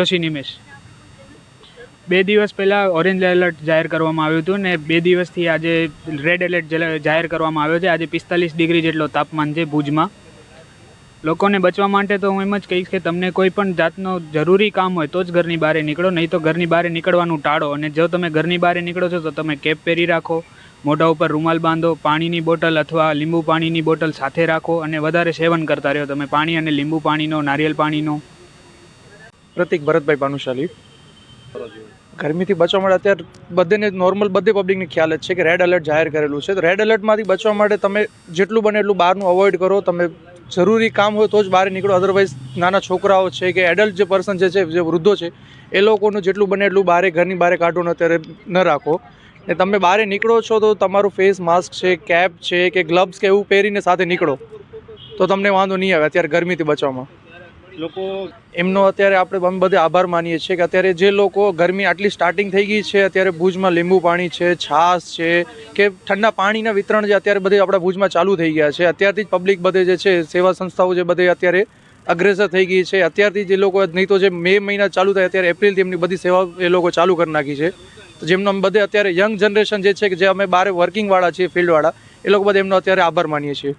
જોશી નિમેશ. બે દિવસ પહેલાં ઓરેન્જ એલર્ટ જાહેર કરવામાં આવ્યું હતું ને બે દિવસથી આજે રેડ એલર્ટ જાહેર કરવામાં આવ્યો છે. આજે પિસ્તાલીસ ડિગ્રી જેટલો તાપમાન છે ભુજમાં. લોકોને બચવા માટે તો હું એમ જ કહીશ કે તમને કોઈ પણ જાતનો જરૂરી કામ હોય તો જ ઘરની બહાર નીકળો, નહીં તો ઘરની બહાર નીકળવાનું ટાળો. અને જો તમે ઘરની બહાર નીકળો છો તો તમે કેપ પહેરી રાખો, મોઢા ઉપર રૂમાલ બાંધો, પાણીની બોટલ અથવા લીંબુ પાણીની બોટલ સાથે રાખો અને વધારે સેવન કરતા રહ્યો. તમે પાણી અને લીંબુ પાણીનો, નારિયેલ પાણીનો પ્રતિક ભરતભાઈ ભાનુશાલી. ગરમીથી બચવા માટે અત્યારે બધેને નોર્મલ બધે પબ્લિકને ખ્યાલ જ છે કે રેડ એલર્ટ જાહેર કરેલું છે. તો રેડ એલર્ટમાંથી બચવા માટે તમે જેટલું બને એટલું બહારનું અવોઇડ કરો. તમે જરૂરી કામ હોય તો જ બહાર નીકળો. અદરવાઇઝ નાના છોકરાઓ છે કે એડલ્ટ જે પર્સન જે છે, જે વૃદ્ધો છે, એ લોકોનું જેટલું બને એટલું બહાર ઘરની બહાર કાઢો અત્યારે ન રાખો. ને તમે બહાર નીકળો છો તો તમારું ફેસ માસ્ક છે કેપ છે કે ગ્લવ્સ કે એવું પહેરીને સાથે નીકળો. તો તમને વાંધો નહીં આવે અત્યારે ગરમીથી બચવામાં. લોકો એમનો અત્યારે આપણે અમે બધે આભાર માનીએ છીએ કે અત્યારે જે લોકો ગરમી આટલી સ્ટાર્ટિંગ થઈ ગઈ છે, અત્યારે ભુજમાં લીંબુ પાણી છે, છાશ છે, કે ઠંડા પાણીના વિતરણ જે અત્યારે બધે આપણા ભુજમાં ચાલુ થઈ ગયા છે. અત્યારથી જ પબ્લિક બધે જે છે, સેવા સંસ્થાઓ જે બધે અત્યારે અગ્રેસર થઈ ગઈ છે. અત્યારથી જે લોકો, નહીં તો જે મે મહિના ચાલુ થાય અત્યારે એપ્રિલથી એમની બધી સેવા એ લોકો ચાલુ કરી નાખી છે. તો જેમનો અમે બધે અત્યારે યંગ જનરેશન જે છે કે જે અમે બારે વર્કિંગવાળા છીએ ફિલ્ડવાળા એ લોકો બધા એમનો અત્યારે આભાર માનીએ છીએ.